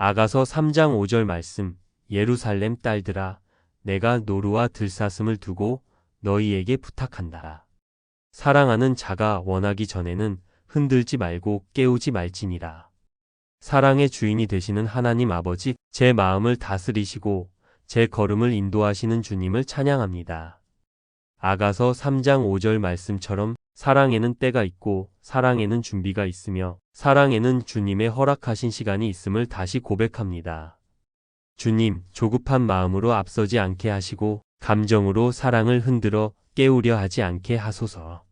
아가서 3장 5절 말씀 예루살렘 딸들아 내가 노루와 들사슴을 두고 너희에게 부탁한다. 사랑하는 자가 원하기 전에는 흔들지 말고 깨우지 말지니라. 사랑의 주인이 되시는 하나님 아버지 제 마음을 다스리시고 제 걸음을 인도하시는 주님을 찬양합니다. 아가서 3장 5절 말씀처럼 사랑에는 때가 있고 사랑에는 준비가 있으며 사랑에는 주님의 허락하신 시간이 있음을 다시 고백합니다. 주님, 조급한 마음으로 앞서지 않게 하시고 감정으로 사랑을 흔들어 깨우려 하지 않게 하소서.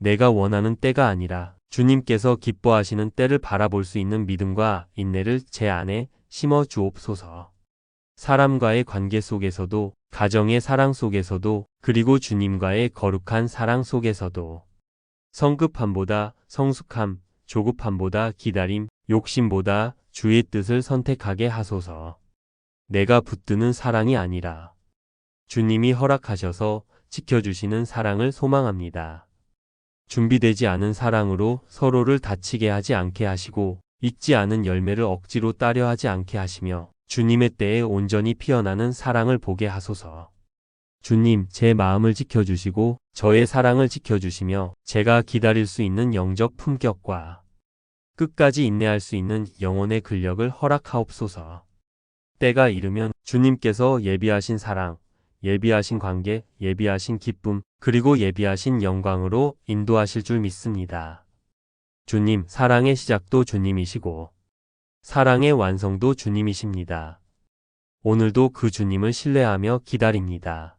내가 원하는 때가 아니라 주님께서 기뻐하시는 때를 바라볼 수 있는 믿음과 인내를 제 안에 심어 주옵소서. 사람과의 관계 속에서도, 가정의 사랑 속에서도, 그리고 주님과의 거룩한 사랑 속에서도, 성급함보다 성숙함, 조급함보다 기다림, 욕심보다 주의 뜻을 선택하게 하소서. 내가 붙드는 사랑이 아니라 주님이 허락하셔서 지켜주시는 사랑을 소망합니다. 준비되지 않은 사랑으로 서로를 다치게 하지 않게 하시고 익지 않은 열매를 억지로 따려 하지 않게 하시며 주님의 때에 온전히 피어나는 사랑을 보게 하소서. 주님, 제 마음을 지켜주시고 저의 사랑을 지켜주시며 제가 기다릴 수 있는 영적 품격과 끝까지 인내할 수 있는 영혼의 근력을 허락하옵소서. 때가 이르면 주님께서 예비하신 사랑, 예비하신 관계, 예비하신 기쁨, 그리고 예비하신 영광으로 인도하실 줄 믿습니다. 주님, 사랑의 시작도 주님이시고, 사랑의 완성도 주님이십니다. 오늘도 그 주님을 신뢰하며 기다립니다.